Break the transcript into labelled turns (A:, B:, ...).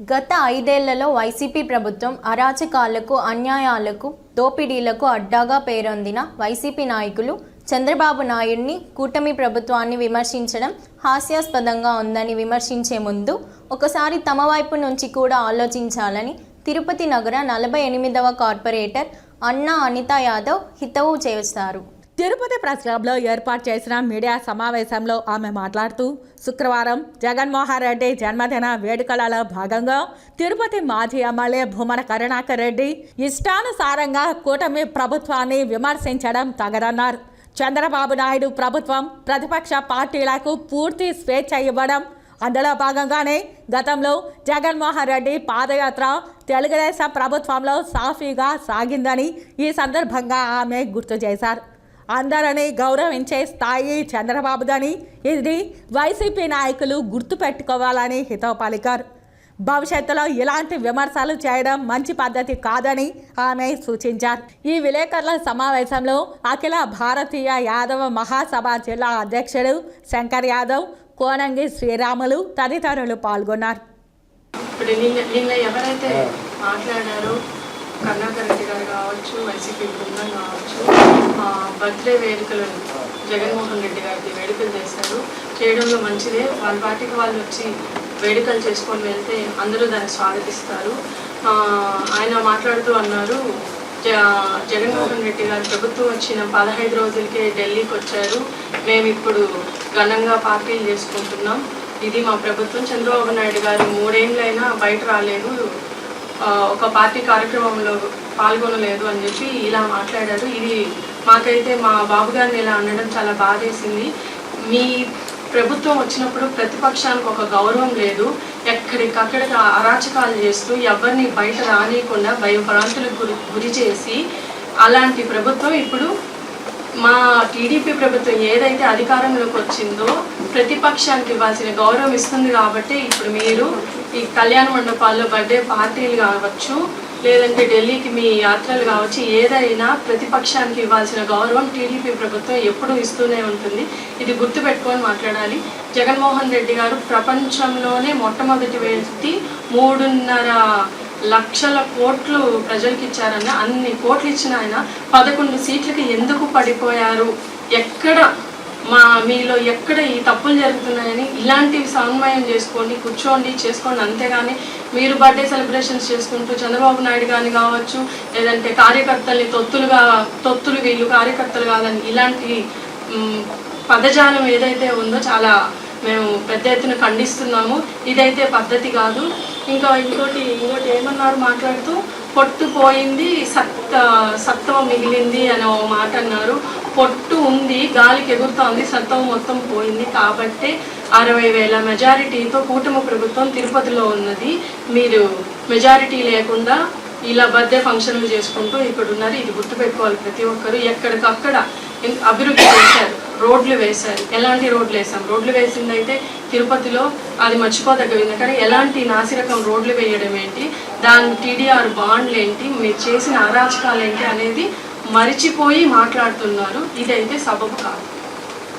A: గత ఐదేళ్ళలో వైసీపీ ప్రభుత్వం అరాచకాలకు అన్యాయాలకు దోపిడీలకు అడ్డాగా పేరొందిన వైసీపీ నాయకులు చంద్రబాబు నాయుడిని కూటమి ప్రభుత్వాన్ని విమర్శించడం హాస్యాస్పదంగా ఉందని విమర్శించే ముందు ఒకసారి తమ వైపు నుంచి కూడా ఆలోచించాలని తిరుపతి నగర నలభై ఎనిమిదవ కార్పొరేటర్ అన్నా అనితా యాదవ్ హితవు చేస్తారు
B: తిరుపతి ప్రెస్ క్లబ్లో ఏర్పాటు చేసిన మీడియా సమావేశంలో ఆమె మాట్లాడుతూ శుక్రవారం జగన్మోహన్ రెడ్డి జన్మదిన వేడుకలలో భాగంగా తిరుపతి మాజీ ఎమ్మెల్యే భూమన కరుణాకర్ రెడ్డి ఇష్టానుసారంగా కూటమి ప్రభుత్వాన్ని విమర్శించడం తగదన్నారు. చంద్రబాబు నాయుడు ప్రభుత్వం ప్రతిపక్ష పార్టీలకు పూర్తి స్వేచ్ఛ ఇవ్వడం అందులో భాగంగానే గతంలో జగన్మోహన్ రెడ్డి పాదయాత్ర తెలుగుదేశం ప్రభుత్వంలో సాఫీగా సాగిందని ఈ సందర్భంగా ఆమె గుర్తు చేశారు. అందరినీ గౌరవించే స్థాయి చంద్రబాబుదని ఇది వైసీపీ నాయకులు గుర్తుపెట్టుకోవాలని హితవు పలికారు. భవిష్యత్తులో ఇలాంటి విమర్శలు చేయడం మంచి పద్ధతి కాదని ఆమె సూచించారు. ఈ విలేకరుల సమావేశంలో అఖిల భారతీయ యాదవ మహాసభ జిల్లా అధ్యక్షుడు శంకర్ యాదవ్ కోనంగి శ్రీరాములు తదితరులు పాల్గొన్నారు.
C: ఇప్పుడు నిన్న నిన్న ఎవరైతే మాట్లాడారో కరుణాకర్ రెడ్డి గారు కావచ్చు వైసీపీ బృందం కావచ్చు బర్త్డే వేడుకలను జగన్మోహన్ రెడ్డి గారికి వేడుకలు చేశారు. చేయడంలో మంచిదే. వాళ్ళ పార్టీకి వాళ్ళు వచ్చి వేడుకలు చేసుకొని వెళ్తే అందరూ దాన్ని స్వాగతిస్తారు. ఆయన మాట్లాడుతూ అన్నారు జ- జగన్మోహన్ రెడ్డి గారు ప్రభుత్వం వచ్చిన పదహైదు రోజులకే ఢిల్లీకి వచ్చారు. మేము ఇప్పుడు ఘనంగా పార్టీలు చేసుకుంటున్నాం. ఇది మా ప్రభుత్వం. చంద్రబాబు నాయుడు గారు మూడేళ్ళైనా బయట రాలేదు. ఒక పార్టీ కార్యక్రమంలో పాల్గొనలేదు అని చెప్పి ఇలా మాట్లాడారు. ఇది మాకైతే మా బాబు గారిని ఇలా అనడం చాలా బాధేసింది. మీ ప్రభుత్వం వచ్చినప్పుడు ప్రతిపక్షానికి ఒక గౌరవం లేదు. ఎక్కడికక్కడ అరాచకాలు చేస్తూ ఎవరిని బయట రానియకుండా భయభ్రాంతులకు గురి గురి చేసి అలాంటి ప్రభుత్వం ఇప్పుడు మా టీడీపీ ప్రభుత్వం ఏదైతే అధికారంలోకి వచ్చిందో ప్రతిపక్షానికి ఇవ్వాల్సిన గౌరవం ఇస్తుంది కాబట్టి ఇప్పుడు మీరు ఈ కళ్యాణ మండపాల్లో బర్త్డే పార్టీలు కావచ్చు లేదంటే ఢిల్లీకి మీ యాత్రలు కావచ్చు ఏదైనా ప్రతిపక్షానికి ఇవ్వాల్సిన గౌరవం టీడీపీ ప్రభుత్వం ఎప్పుడూ ఇస్తూనే ఉంటుంది. ఇది గుర్తుపెట్టుకొని మాట్లాడాలి. జగన్మోహన్ రెడ్డి గారు ప్రపంచంలోనే మొట్టమొదటి వ్యక్తి మూడున్నర లక్షల కోట్లు ప్రజలకు ఇచ్చారన్న అన్ని కోట్లు ఇచ్చిన ఆయన పదకొండు సీట్లకి ఎందుకు పడిపోయారు? ఎక్కడ మా మీలో ఎక్కడ ఈ తప్పులు జరుగుతున్నాయని ఇలాంటివి సమన్వయం చేసుకోండి కూర్చోండి చేసుకోండి. అంతేగాని మీరు బర్త్డే సెలబ్రేషన్స్ చేసుకుంటూ చంద్రబాబు నాయుడు గారిని కావచ్చు లేదంటే కార్యకర్తల్ని తొత్తులుగా తొత్తులు వీళ్ళు కార్యకర్తలు కాదని ఇలాంటి పదజాలం ఏదైతే ఉందో చాలా మేము పెద్ద ఎత్తున ఖండిస్తున్నాము. ఇదైతే పద్ధతి కాదు. ఇంకా ఇంకోటి ఇంకోటి ఏమన్నారు మాట్లాడుతూ పొట్టు పోయింది సత్త సత్వం మిగిలింది అని ఓ మాట అన్నారు. పొట్టు ఉంది గాలికి ఎగురుతోంది సత్వం మొత్తం పోయింది కాబట్టే అరవై వేల మెజారిటీతో కూటమి ప్రభుత్వం తిరుపతిలో ఉన్నది. మీరు మెజారిటీ లేకుండా ఇలా బర్త్డే ఫంక్షన్లు చేసుకుంటూ ఇక్కడ ఉన్నారు ఇది గుర్తుపెట్టుకోవాలి ప్రతి ఒక్కరు. ఎక్కడికక్కడ అభివృద్ధి చేశారు. రోడ్లు వేశారు. ఎలాంటి రోడ్లు వేసాం రోడ్లు వేసిందైతే తిరుపతిలో అది మర్చిపోదగ్గది కానీ ఎలాంటి నాసిరకం రోడ్లు వేయడం ఏంటి? దాని టీడీఆర్ బాండ్లు ఏంటి మీరు చేసిన అరాచకాలు ఏంటి అనేది మరిచిపోయి మాట్లాడుతున్నారు. ఇదైతే సబబు కాదు.